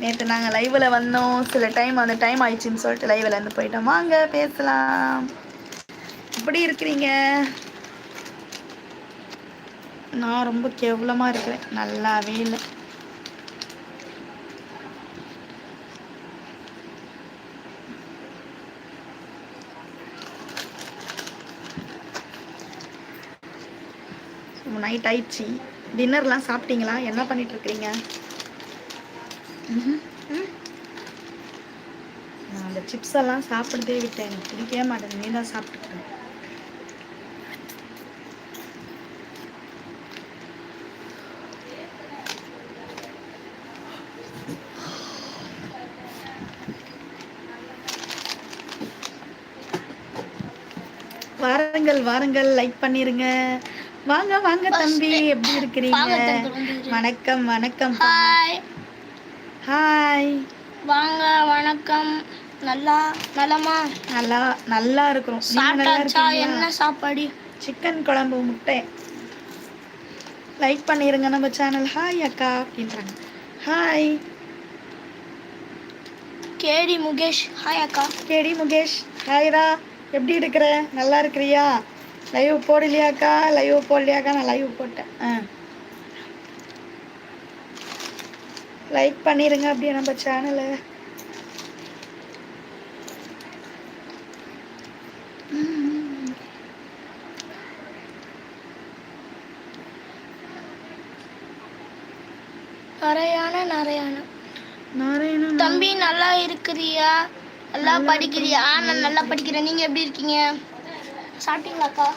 நேற்று நாங்கள் லைவில் வந்தோம். சில டைம் அந்த டைம் ஆயிடுச்சுன்னு சொல்லிட்டு லைவில் இருந்து போயிட்டோம். வாங்க பேசலாம். எப்படி இருக்கிறீங்க? நான் ரொம்ப கேவலமாக இருக்கிறேன். நல்லாவே இல்லை. நைட் ஆயிடுச்சு. டின்னர்லாம் சாப்பிட்டீங்களா? என்ன பண்ணிட்டு இருக்கிறீங்க? நான் அந்த சிப்ஸ் எல்லாம் சாப்பிடுறதே விட்டேன். எனக்கு பிடிக்கவே மாட்டேன் நீ தான் சாப்பிட்டுக்கிறேன் வாருங்கள் வாருங்கள். லைக் பண்ணிருங்க. வாங்க வாங்க தம்பி. எப்படி இருக்கிறீங்க. வணக்கம் வணக்கம். ஹாய் வாங்க வணக்கம். நல்லா நலமா? நல்லா நல்லா இருக்கிறோம். சாப்பிட்டாச்சா? என்ன சாப்பாடு? சிக்கன் குழம்பு முட்டை. லைக் பண்ணிருங்க நம்ம சேனல் ஹாய் அக்கா அப்படின்றாங்க. ஹாய் கேடி முகேஷ். ஹாய் அக்கா. கேடி முகேஷ். ஹாய்டா எப்படி இருக்கிற? நல்லா இருக்கிறியா? லைவ் போடலையாக்கா? லைவ் போடலையாக்கா? நான் லைவ் போட்டேன். ஆ. லைக் பண்ணிருங்க அப்படியே நம்ம சேனலை நரையான நரையான. நாராயணன் தம்பி நல்லா இருக்கிறியா? நல்லா படிக்கிறியா? நான் நல்லா படிக்கிறேன். நீங்க எப்படி இருக்கீங்க? சாப்பிட்டீங்களாக்கா?